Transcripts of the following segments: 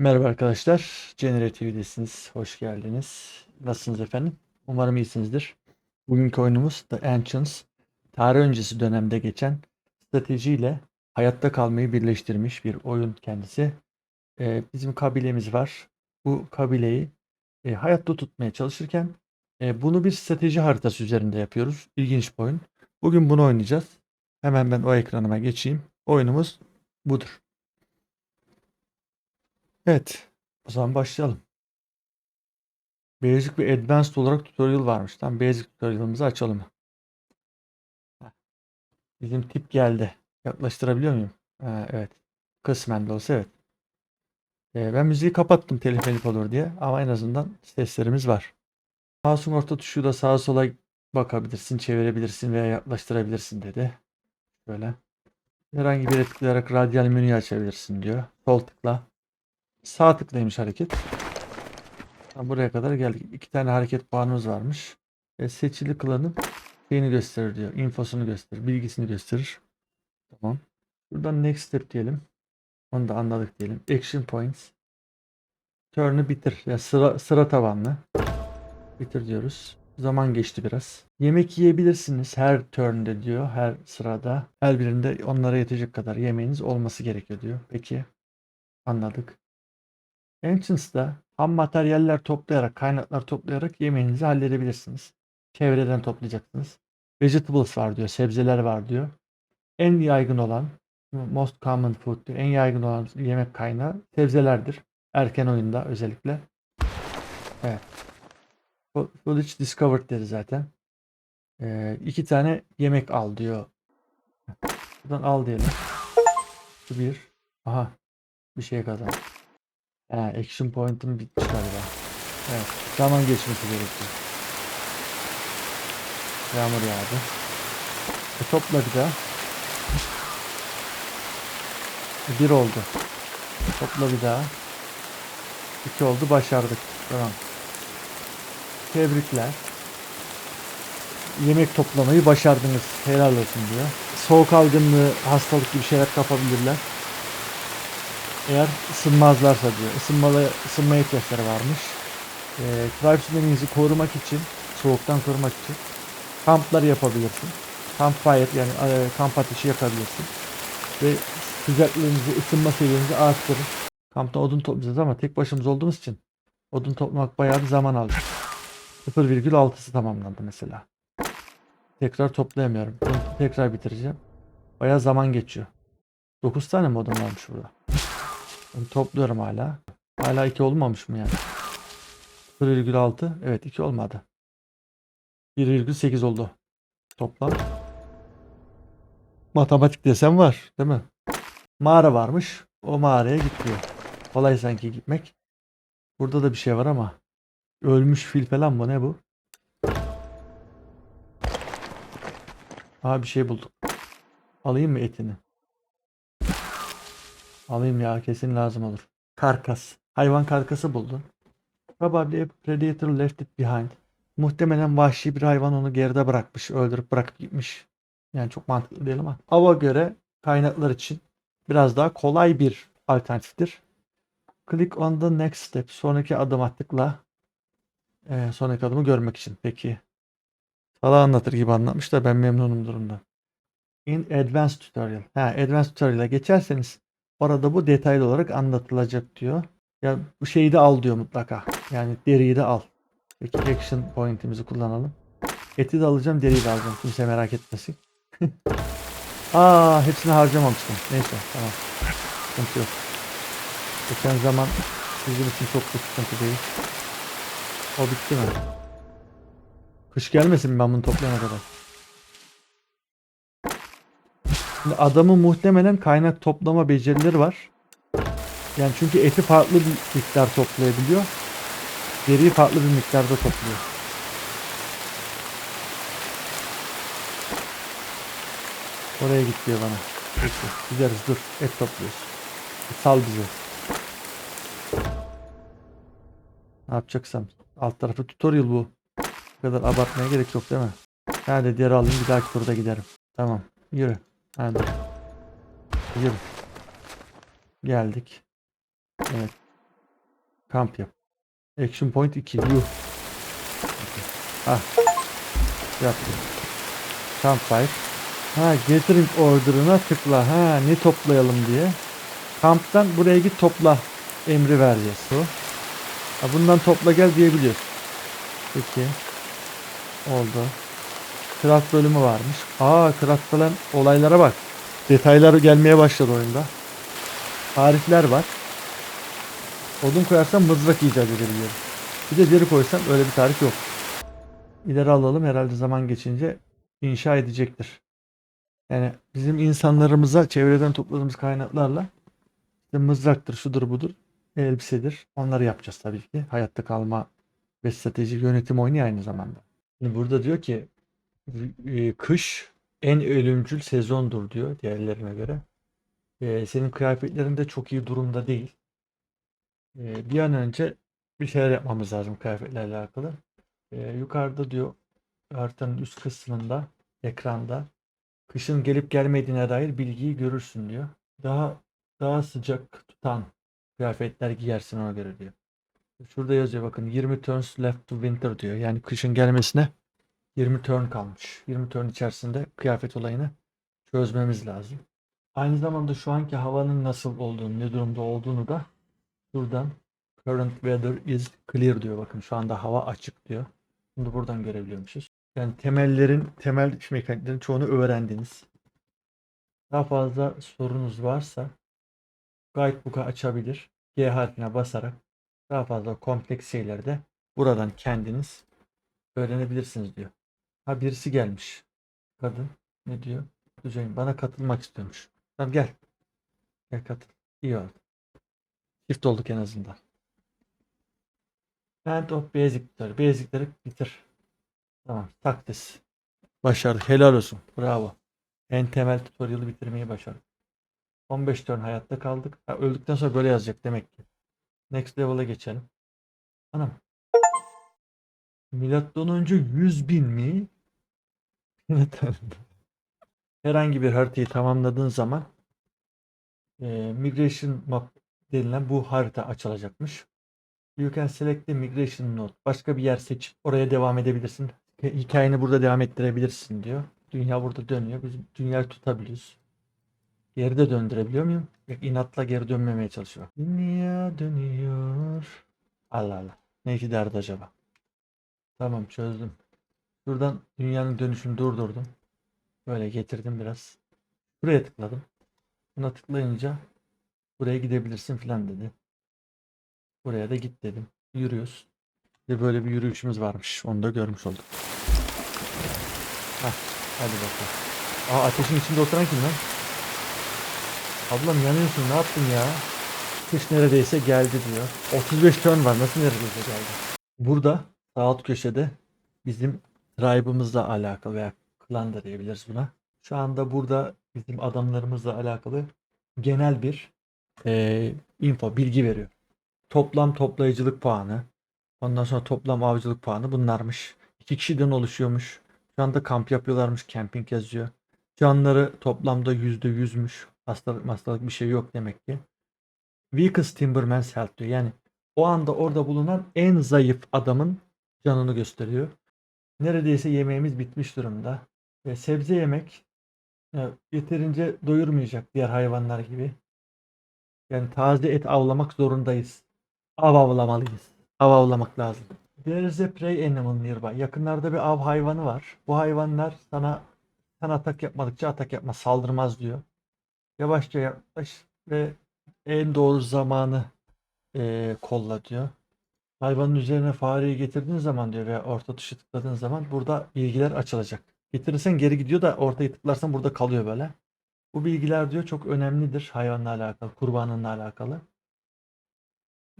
Merhaba arkadaşlar. Generate'desiniz. Hoş geldiniz. Nasılsınız efendim? Umarım iyisinizdir. Bugünkü oyunumuz The Ancients. Tarih öncesi dönemde geçen stratejiyle hayatta kalmayı birleştirmiş bir oyun kendisi. Ee, bizim kabilemiz var. Bu kabileyi e, hayatta tutmaya çalışırken e, bunu bir strateji haritası üzerinde yapıyoruz. İlginç bir oyun. Bugün bunu oynayacağız. Hemen ben o ekranıma geçeyim. Oyunumuz budur. Evet. O zaman başlayalım. Basic ve Advanced olarak tutorial varmış. Tamam Basic tutorial'ımızı açalım. Bizim tip geldi. Yaklaştırabiliyor muyum? Ha, evet. Kısmen de olsa evet. Ee, ben müziği kapattım telif elif olur diye. Ama en azından seslerimiz var. Mouse'un orta tuşuyla sağa sola bakabilirsin, çevirebilirsin veya yaklaştırabilirsin dedi. Böyle. Herhangi bir yere tıklayarak radyal menüyü açabilirsin diyor. Sol tıkla. Sağ tıklaymış hareket. Buraya kadar geldik. İki tane hareket puanımız varmış. E, seçili klanın şeyini gösterir diyor. Infosunu gösterir. Bilgisini gösterir. Tamam. Buradan next step diyelim. Onu da anladık diyelim. Action points. Turn'u bitir. Ya sıra, sıra tabanlı. Bitir diyoruz. Zaman geçti biraz. Yemek yiyebilirsiniz her turn'de diyor. Her sırada. Her birinde onlara yetecek kadar yemeğiniz olması gerekiyor diyor. Peki. Anladık. Ancients'da ham materyaller toplayarak, kaynaklar toplayarak yemeğinizi halledebilirsiniz. Çevreden toplayacaksınız. Vegetables var diyor, sebzeler var diyor. En yaygın olan, most common food diyor. En yaygın olan yemek kaynağı sebzelerdir. Erken oyunda özellikle. Evet. Village discovered dedi zaten. Ee, iki tane yemek al diyor. Buradan al diyelim. Bir. Aha. Bir şey kazandı. He, action point'ım bitmiş galiba. Evet. Zaman geçmesi gerekiyor. Yağmur yağdı. E, topla bir daha. E, bir oldu. Topla bir daha. İki oldu. Başardık. Tamam. Tebrikler. Yemek toplamayı başardınız. Helal olsun diyor. Soğuk algınlığı, hastalık gibi şeyler kapabilirler. Eğer ısınmazlarsa diyor. Isınmalı, ısınmaya ihtiyaçları varmış. E, tribesmeninizi korumak için, soğuktan korumak için kamplar yapabilirsin. Campfire yani e, kamp ateşi yakabilirsin. Ve sıcaklığınızı, ısınma seviyenizi arttırır. Kampta odun toplayacağız ama tek başımız olduğumuz için odun toplamak bayağı bir zaman aldı. 0,6'sı tamamlandı mesela. Tekrar toplayamıyorum. Tekrar bitireceğim. Bayağı zaman geçiyor. 9 tane mi odun varmış burada? Onu topluyorum hala. Hala 2 olmamış mı yani? 0,6. Evet 2 olmadı. 1,8 oldu. Toplam. Matematik desem var değil mi? Mağara varmış. O mağaraya gidiyor. Kolay sanki gitmek. Burada da bir şey var ama. Ölmüş fil falan mı ne bu? Aa bir şey bulduk. Alayım mı etini? Alayım ya kesin lazım olur. Karkas. Hayvan karkası buldun. Probably a predator left it behind. Muhtemelen vahşi bir hayvan onu geride bırakmış. Öldürüp bırakıp gitmiş. Yani çok mantıklı değil ama. Ava göre kaynaklar için biraz daha kolay bir alternatiftir. Click on the next step. Sonraki adıma tıkla. Ee, sonraki adımı görmek için. Peki. Sana anlatır gibi anlatmış da ben memnunum durumdan. In Advanced Tutorial. Ha, Advanced Tutorial'a geçerseniz Orada bu detaylı olarak anlatılacak diyor. Ya bu şeyi de al diyor mutlaka. Yani deriyi de al. Peki action point'imizi kullanalım. Eti de alacağım, deriyi de alacağım. Kimse merak etmesin. Aa, hepsini harcamamıştım. Neyse, tamam. Sıkıntı yok. Geçen zaman bizim için çok da sıkıntı değil. O bitti mi? Kış gelmesin mi ben bunu toplayana kadar? Şimdi adamın muhtemelen kaynak toplama becerileri var. Yani çünkü eti farklı bir miktar toplayabiliyor. Deriyi farklı bir miktarda topluyor. Oraya git diyor bana. Gideriz dur. Et topluyoruz. Sal bizi. Ne yapacaksam. Alt tarafı tutorial bu. Bu kadar abartmaya gerek yok değil mi? Hadi diğer alayım bir dahaki turda giderim. Tamam. Yürü. Hadi. Yürü. Geldik. Evet. Kamp yap. Action point 2. Yuh. Ah. Yaptım. Campfire. Ha gathering order'ına tıkla. Ha ne toplayalım diye. Kamptan buraya git topla emri vereceğiz. Bu. Ha, bundan topla gel diyebiliyoruz. Peki. Oldu. Craft bölümü varmış. Aa craft falan olaylara bak. Detaylar gelmeye başladı oyunda. Tarifler var. Odun koyarsam mızrak icat edebiliyorum. Bir de deri koysam öyle bir tarif yok. İleri alalım herhalde zaman geçince inşa edecektir. Yani bizim insanlarımıza çevreden topladığımız kaynaklarla işte mızraktır, şudur budur, elbisedir. Onları yapacağız tabii ki. Hayatta kalma ve strateji yönetim oyunu aynı zamanda. Şimdi burada diyor ki kış en ölümcül sezondur diyor diğerlerine göre. E, senin kıyafetlerin de çok iyi durumda değil. E, bir an önce bir şeyler yapmamız lazım kıyafetlerle alakalı. E, yukarıda diyor haritanın üst kısmında ekranda kışın gelip gelmediğine dair bilgiyi görürsün diyor. Daha daha sıcak tutan kıyafetler giyersin ona göre diyor. Şurada yazıyor bakın 20 turns left to winter diyor. Yani kışın gelmesine 20 turn kalmış. 20 turn içerisinde kıyafet olayını çözmemiz lazım. Aynı zamanda şu anki havanın nasıl olduğunu, ne durumda olduğunu da buradan current weather is clear diyor. Bakın şu anda hava açık diyor. Bunu buradan görebiliyormuşuz. Yani temellerin, temel mekaniklerin çoğunu öğrendiniz. Daha fazla sorunuz varsa Guidebook'u açabilir. G harfine basarak daha fazla kompleks şeyleri de buradan kendiniz öğrenebilirsiniz diyor. Ha birisi gelmiş. Kadın ne diyor? Hüseyin bana katılmak istiyormuş. Tamam gel. Gel katıl. İyi oldu. Çift olduk en azından. End of Basic'leri. Basic'leri bitir. Tamam. Taktis. Başardık. Helal olsun. Bravo. En temel tutorial'ı bitirmeyi başardık. 15 turn hayatta kaldık. Ha, öldükten sonra böyle yazacak demek ki. Next level'a geçelim. Anam. Milattan önce 100 bin mi? Herhangi bir haritayı tamamladığın zaman e, Migration Map denilen bu harita açılacakmış. You can select the migration node. Başka bir yer seçip oraya devam edebilirsin. Hikayeni burada devam ettirebilirsin diyor. Dünya burada dönüyor. Biz dünyayı tutabiliyoruz. Geri de döndürebiliyor muyum? Yok, inatla geri dönmemeye çalışıyor. Dünya dönüyor. Allah Allah. Ne iki derdi acaba? Tamam çözdüm. Buradan dünyanın dönüşünü durdurdum. Böyle getirdim biraz. Buraya tıkladım. Buna tıklayınca buraya gidebilirsin filan dedi. Buraya da git dedim. Yürüyoruz. De böyle bir yürüyüşümüz varmış. Onu da görmüş olduk. Hah, hadi bakalım. Aa ateşin içinde oturan kim lan? Ablam yanıyorsun ne yaptın ya? Kış neredeyse geldi diyor. 35 ton var nasıl neredeyse geldi? Burada sağ alt köşede bizim tribe'ımızla alakalı veya klan da diyebiliriz buna. Şu anda burada bizim adamlarımızla alakalı genel bir eee, info, bilgi veriyor. Toplam toplayıcılık puanı, ondan sonra toplam avcılık puanı bunlarmış. İki kişiden oluşuyormuş. Şu anda kamp yapıyorlarmış, camping yazıyor. Canları toplamda %100'müş. Hastalık hastalık bir şey yok demek ki. Weakest Timberman's Health diyor. Yani o anda orada bulunan en zayıf adamın canını gösteriyor. Neredeyse yemeğimiz bitmiş durumda. Ve sebze yemek e, yeterince doyurmayacak diğer hayvanlar gibi. Yani taze et avlamak zorundayız. Av avlamalıyız. Av avlamak lazım. There is a prey animal nearby. Yakınlarda bir av hayvanı var. Bu hayvanlar sana sen atak yapmadıkça atak yapmaz, saldırmaz diyor. Yavaşça yaklaş ve en doğru zamanı eee, kolla diyor. Hayvanın üzerine fareyi getirdiğin zaman diyor veya orta tuşu tıkladığın zaman burada bilgiler açılacak. Getirirsen geri gidiyor da ortayı tıklarsan burada kalıyor böyle. Bu bilgiler diyor çok önemlidir hayvanla alakalı, kurbanınla alakalı.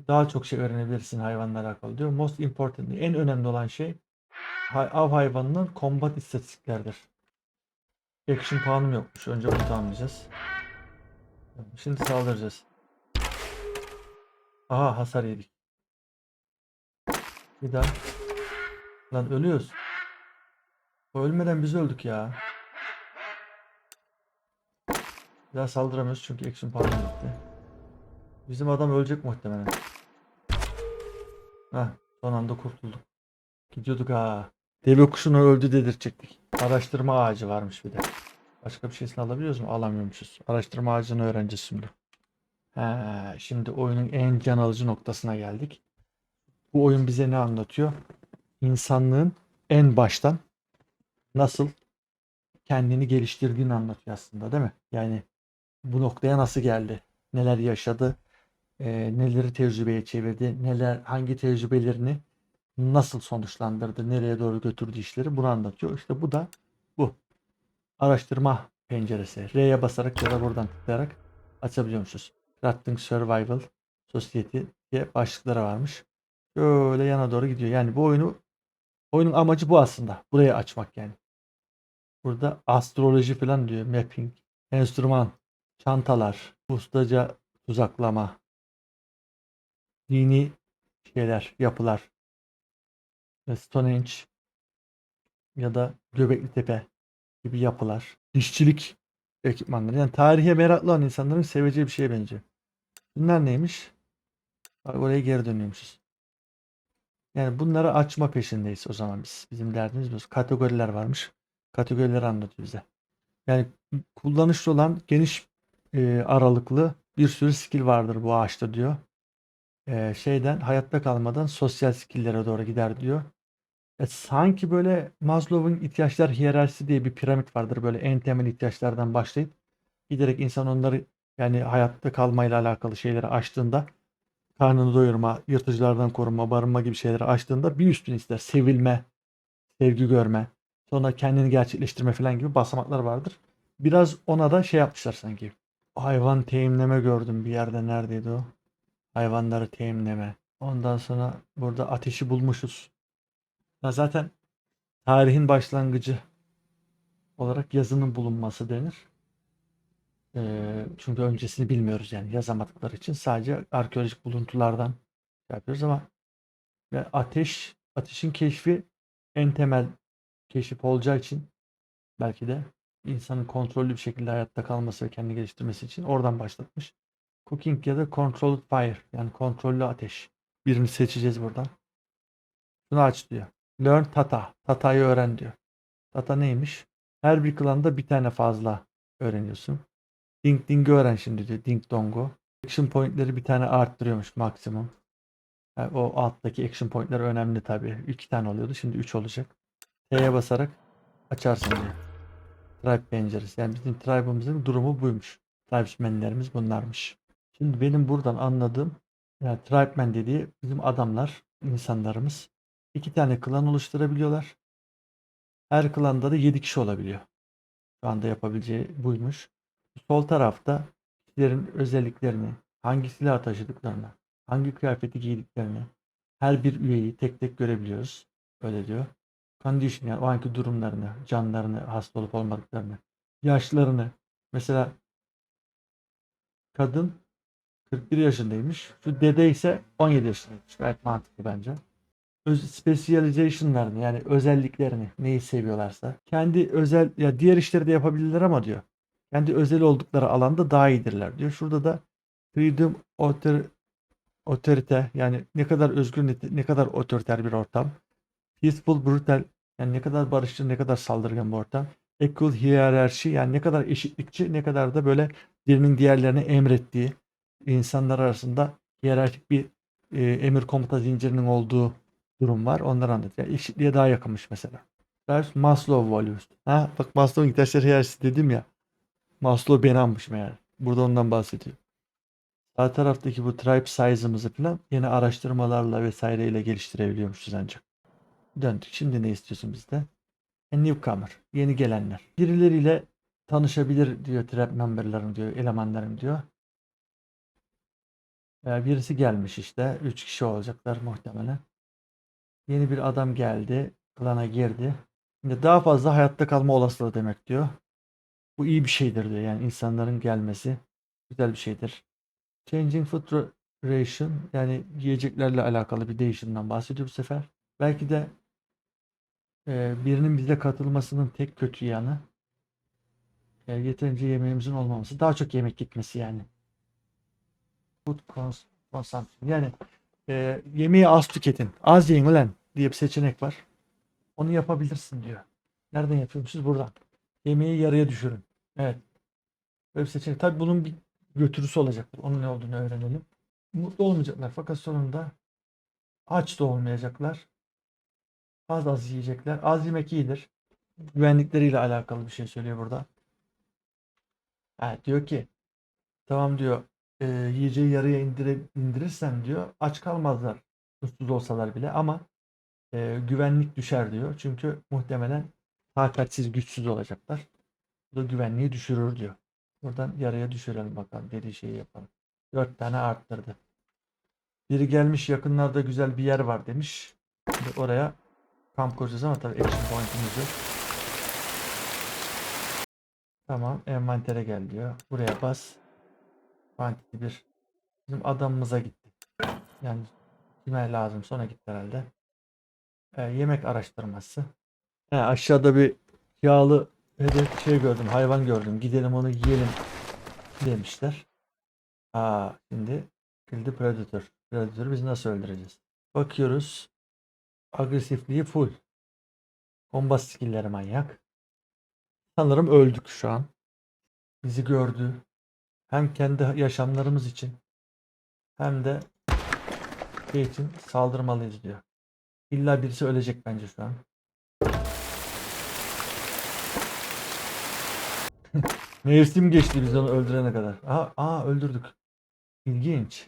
Daha çok şey öğrenebilirsin hayvanla alakalı diyor. Most important, en önemli olan şey av hayvanının combat istatistiklerdir. Action puanım yokmuş. Önce bunu tamamlayacağız. Şimdi saldıracağız. Aha hasar yedik. Bir daha. Lan ölüyoruz. Ölmeden biz öldük ya. Bir daha saldıramıyoruz çünkü action puanım gitti. Bizim adam ölecek muhtemelen. Heh, son anda kurtulduk. Gidiyorduk ha. Deve kuşunu öldü dedirtecektik. Araştırma ağacı varmış bir de. Başka bir şeysini alabiliyoruz mu? Alamıyormuşuz. Araştırma ağacını öğreneceğiz şimdi. He, şimdi oyunun en can alıcı noktasına geldik. Bu oyun bize ne anlatıyor? İnsanlığın en baştan nasıl kendini geliştirdiğini anlatıyor aslında değil mi? Yani bu noktaya nasıl geldi? Neler yaşadı? Eee, neleri tecrübeye çevirdi? Neler hangi tecrübelerini nasıl sonuçlandırdı? Nereye doğru götürdü işleri? Bunu anlatıyor. İşte bu da bu. Araştırma penceresi. R'ye basarak ya da buradan tıklayarak açabiliyormuşuz. Crafting Survival Society diye başlıkları varmış. Şöyle yana doğru gidiyor. Yani bu oyunu oyunun amacı bu aslında. Burayı açmak yani. Burada astroloji falan diyor. Mapping, enstrüman, çantalar, ustaca tuzaklama, dini şeyler, yapılar. Stonehenge ya da Göbekli Tepe gibi yapılar. İşçilik ekipmanları. Yani tarihe meraklı olan insanların seveceği bir şeye benziyor. Bunlar neymiş? Bak oraya geri dönüyormuşuz. Yani bunları açma peşindeyiz o zaman biz. Bizim derdimiz bu. Kategoriler varmış. Kategorileri anlatıyor bize. Yani kullanışlı olan geniş e, aralıklı bir sürü skill vardır bu ağaçta diyor. E, şeyden hayatta kalmadan sosyal skill'lere doğru gider diyor. E, sanki böyle Maslow'un ihtiyaçlar hiyerarşisi diye bir piramit vardır. Böyle en temel ihtiyaçlardan başlayıp giderek insan onları yani hayatta kalmayla alakalı şeyleri açtığında karnını doyurma, yırtıcılardan korunma, barınma gibi şeyleri açtığında bir üstünü ister. Sevilme, sevgi görme, sonra kendini gerçekleştirme falan gibi basamaklar vardır. Biraz ona da şey yapmışlar sanki. Hayvan teyimleme gördüm bir yerde neredeydi o? Hayvanları teyimleme. Ondan sonra burada ateşi bulmuşuz. Ya zaten tarihin başlangıcı olarak yazının bulunması denir. Çünkü öncesini bilmiyoruz yani yazamadıkları için sadece arkeolojik buluntulardan şey yapıyoruz ama ve ateş ateşin keşfi en temel keşif olacağı için belki de insanın kontrollü bir şekilde hayatta kalması ve kendini geliştirmesi için oradan başlatmış. Cooking ya da controlled fire yani kontrollü ateş. Birini seçeceğiz buradan. Bunu aç diyor. Learn Tata. Tata'yı öğren diyor. Tata neymiş? Her bir klanda bir tane fazla öğreniyorsun. Ding Ding'i öğren şimdi diyor. Ding Dong'u. Action point'leri bir tane arttırıyormuş maksimum. Yani o alttaki action point'ler önemli tabii. İki tane oluyordu. Şimdi üç olacak. T'ye basarak açarsın diyor. Tribe penceresi. Yani bizim tribe'ımızın durumu buymuş. Tribesmenlerimiz bunlarmış. Şimdi benim buradan anladığım yani tribeman dediği bizim adamlar, insanlarımız iki tane klan oluşturabiliyorlar. Her klanda da 7 kişi olabiliyor. Şu anda yapabileceği buymuş. Sol tarafta kişilerin özelliklerini, hangi silah taşıdıklarını, hangi kıyafeti giydiklerini, her bir üyeyi tek tek görebiliyoruz. Öyle diyor. Condition yani o anki durumlarını, canlarını, hasta olup olmadıklarını, yaşlarını. Mesela kadın 41 yaşındaymış. Şu dede ise 17 yaşındaymış. Gayet mantıklı bence. Öz specialization'larını yani özelliklerini neyi seviyorlarsa kendi özel ya diğer işleri de yapabilirler ama diyor. Kendi özel oldukları alanda daha iyidirler diyor. Şurada da freedom author, otorite yani ne kadar özgür ne kadar otoriter bir ortam. Peaceful brutal yani ne kadar barışçı ne kadar saldırgan bir ortam. Equal hiyerarşi yani ne kadar eşitlikçi ne kadar da böyle birinin diğerlerine emrettiği insanlar arasında hiyerarşik bir e, emir komuta zincirinin olduğu durum var. Onları anlatıyor. Yani eşitliğe daha yakınmış mesela. Ders Maslow values. Ha bak Maslow'un ihtiyaçları hiyerarşisi dedim ya. Maslow beni anmış meğer. Burada ondan bahsediyor. Sağ taraftaki bu tribe size'ımızı falan yine araştırmalarla vesaireyle geliştirebiliyormuşuz ancak. Döndük. Şimdi ne istiyorsun bizden? A newcomer. Yeni gelenler. Birileriyle tanışabilir diyor tribe memberlarım diyor. Elemanlarım diyor. Ee, birisi gelmiş işte. Üç kişi olacaklar muhtemelen. Yeni bir adam geldi. Klana girdi. Şimdi daha fazla hayatta kalma olasılığı demek diyor. Bu iyi bir şeydir diyor. Yani insanların gelmesi güzel bir şeydir. Changing food ration yani yiyeceklerle alakalı bir değişimden bahsediyor bu sefer. Belki de e, birinin bize katılmasının tek kötü yanı e, yeterince yemeğimizin olmaması. Daha çok yemek gitmesi yani. Food cons- consumption. Yani e, yemeği az tüketin. Az yiyin ulan diye bir seçenek var. Onu yapabilirsin diyor. Nereden yapıyormuşuz? Buradan. Yemeği yarıya düşürün. Evet. Böyle bir seçenek. Tabii bunun bir götürüsü olacaktır. Onun ne olduğunu öğrenelim. Mutlu olmayacaklar fakat sonunda aç da olmayacaklar. Az az yiyecekler. Az yemek iyidir. Güvenlikleriyle alakalı bir şey söylüyor burada. Ha, diyor ki tamam diyor e, yiyeceği yarıya indire, indirirsem diyor aç kalmazlar. Susuz olsalar bile ama e, güvenlik düşer diyor. Çünkü muhtemelen takatsiz güçsüz olacaklar. Bu da güvenliği düşürür diyor. Buradan yarıya düşürelim bakalım. Dediği şeyi yapalım. Dört tane arttırdı. Biri gelmiş yakınlarda güzel bir yer var demiş. Şimdi oraya kamp kuracağız ama tabii action point'imiz yok. Tamam envantere gel diyor. Buraya bas. Quantity 1. Bizim adamımıza gitti. Yani kime lazım sonra gitti herhalde. Ee, yemek araştırması. He, aşağıda bir yağlı hedef şey gördüm. Hayvan gördüm. Gidelim onu yiyelim demişler. Aa şimdi the predator. Predator'ı biz nasıl öldüreceğiz? Bakıyoruz. Agresifliği full. Bomba skill'leri manyak. Sanırım öldük şu an. Bizi gördü. Hem kendi yaşamlarımız için hem de şey için saldırmalıyız diyor. İlla birisi ölecek bence şu an. Mevsim geçti biz onu öldürene kadar. Aa, aa öldürdük. İlginç.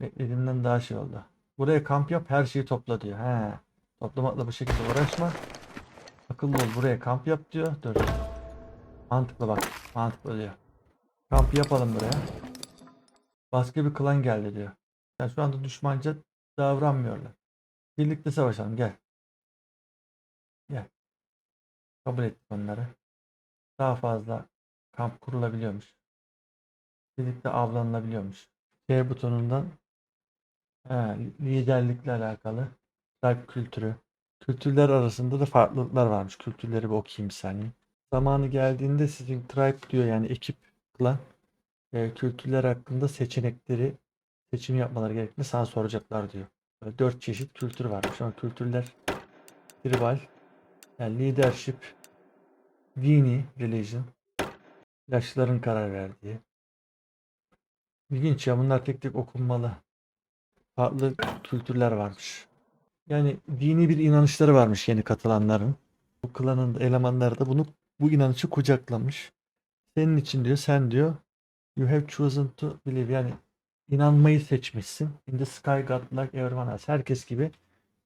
Beklediğimden daha şey oldu. Buraya kamp yap her şeyi topla diyor. He. Toplamakla bu şekilde uğraşma. Akıllı ol buraya kamp yap diyor. Dur. Mantıklı bak. Mantıklı diyor. Kamp yapalım buraya. Başka bir klan geldi diyor. Yani şu anda düşmanca davranmıyorlar. Birlikte savaşalım gel. Gel. Kabul ettik onları. Daha fazla kamp kurulabiliyormuş. Birlikte avlanılabiliyormuş. T butonundan he, liderlikle alakalı tribe kültürü. Kültürler arasında da farklılıklar varmış. Kültürleri bir okuyayım bir saniye. Zamanı geldiğinde sizin tribe diyor yani ekip klan e, kültürler hakkında seçenekleri seçim yapmaları gerektiğini sana soracaklar diyor. Böyle dört çeşit kültür varmış ama kültürler tribal, yani leadership, dini, religion, yaşlıların karar verdiği. İlginç ya bunlar tek tek okunmalı. Farklı kültürler varmış. Yani dini bir inanışları varmış yeni katılanların. Bu klanın elemanları da bunu bu inanışı kucaklamış. Senin için diyor sen diyor you have chosen to believe yani inanmayı seçmişsin. In the sky God like everyone else. Herkes gibi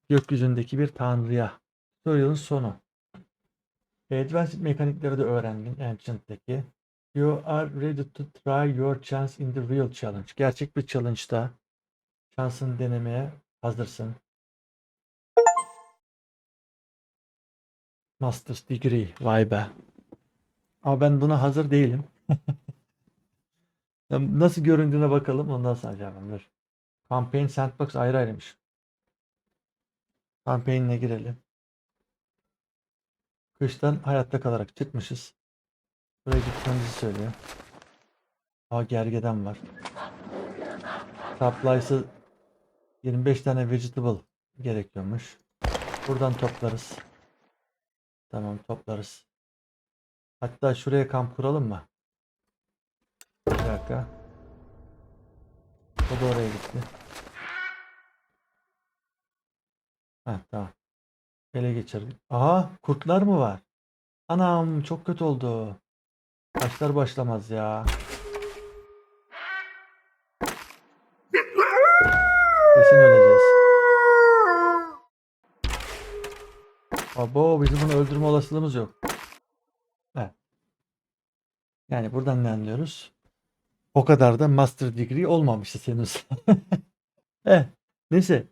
gökyüzündeki bir tanrıya. Tutorial'ın sonu. Advanced mekanikleri de öğrendin Ancient'teki. You are ready to try your chance in the real challenge. Gerçek bir challenge'da şansını denemeye hazırsın. Master's degree. Vay be. Ama ben buna hazır değilim. Nasıl göründüğüne bakalım ondan sonra cevabım dur. Campaign Sandbox ayrı ayrıymış. Campaign'e girelim. Kıştan hayatta kalarak çıkmışız. Buraya gitmemizi söylüyor. Aa gergeden var. Supply'sı 25 tane vegetable gerekiyormuş. Buradan toplarız. Tamam toplarız. Hatta şuraya kamp kuralım mı? Bir dakika. O da oraya gitti. Heh, tamam. Ele geçirdik. Aha kurtlar mı var? Anam çok kötü oldu. Başlar başlamaz ya. Kesin öleceğiz. Abo bizim bunu öldürme olasılığımız yok. Evet. Yani buradan ne anlıyoruz? O kadar da master degree olmamışız henüz. eh, neyse.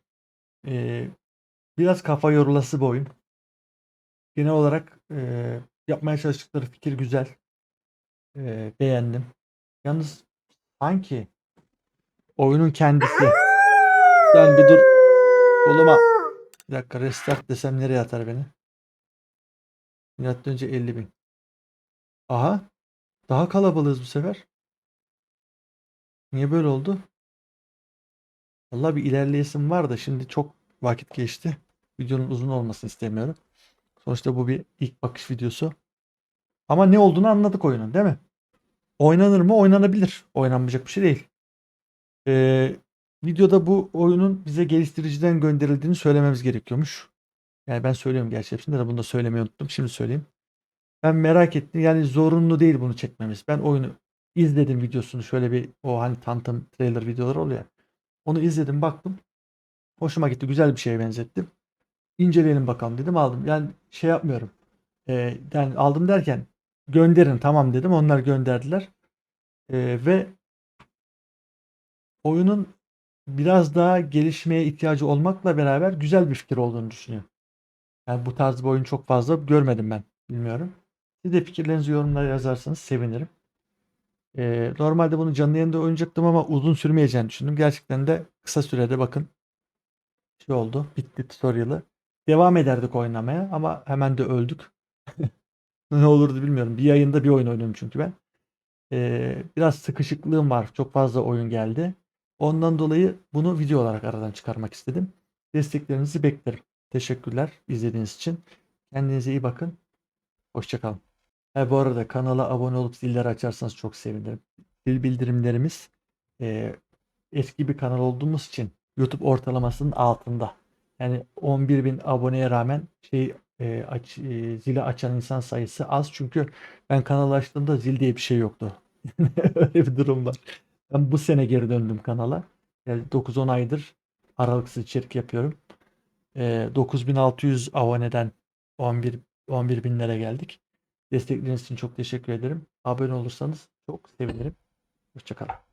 Ee, biraz kafa yorulası bir oyun. Genel olarak e, yapmaya çalıştıkları fikir güzel. E, beğendim. Yalnız sanki oyunun kendisi. Yani bir dur. Oğluma. Bir dakika restart desem nereye atar beni? Milattan önce 50 bin. Aha. Daha kalabalığız bu sefer. Niye böyle oldu? Vallahi bir ilerleyesim var da şimdi çok vakit geçti. Videonun uzun olmasını istemiyorum. Sonuçta bu bir ilk bakış videosu. Ama ne olduğunu anladık oyunun değil mi? Oynanır mı? Oynanabilir. Oynanmayacak bir şey değil. Ee, videoda bu oyunun bize geliştiriciden gönderildiğini söylememiz gerekiyormuş. Yani ben söylüyorum gerçi hepsinde de bunu da söylemeyi unuttum. Şimdi söyleyeyim. Ben merak ettim. Yani zorunlu değil bunu çekmemiz. Ben oyunu izledim videosunu. Şöyle bir o hani tanıtım trailer videoları oluyor. Onu izledim baktım. Hoşuma gitti. Güzel bir şeye benzettim. İnceleyelim bakalım dedim aldım. Yani şey yapmıyorum. Ee, yani aldım derken gönderin tamam dedim. Onlar gönderdiler. Ee, ve oyunun biraz daha gelişmeye ihtiyacı olmakla beraber güzel bir fikir olduğunu düşünüyorum. Yani bu tarz bir oyun çok fazla görmedim ben. Bilmiyorum. Siz de fikirlerinizi yorumlara yazarsanız sevinirim. Ee, normalde bunu canlı yayında oynayacaktım ama uzun sürmeyeceğini düşündüm. Gerçekten de kısa sürede bakın şey oldu. Bitti tutorial'ı. Devam ederdik oynamaya ama hemen de öldük. Ne olurdu bilmiyorum. Bir yayında bir oyun oynuyorum çünkü ben. Ee, biraz sıkışıklığım var. Çok fazla oyun geldi. Ondan dolayı bunu video olarak aradan çıkarmak istedim. Desteklerinizi beklerim. Teşekkürler izlediğiniz için. Kendinize iyi bakın. Hoşçakalın. Ha, bu arada kanala abone olup zilleri açarsanız çok sevinirim. Zil bildirimlerimiz e, eski bir kanal olduğumuz için YouTube ortalamasının altında. Yani 11.000 aboneye rağmen şey e, aç, e, zili açan insan sayısı az çünkü ben kanalı açtığımda zil diye bir şey yoktu. Öyle bir durum var. Ben bu sene geri döndüm kanala. Yani 9-10 aydır aralıksız içerik yapıyorum. E, 9600 aboneden 11 11 binlere geldik. Destekleriniz için çok teşekkür ederim. Abone olursanız çok sevinirim. Hoşçakalın.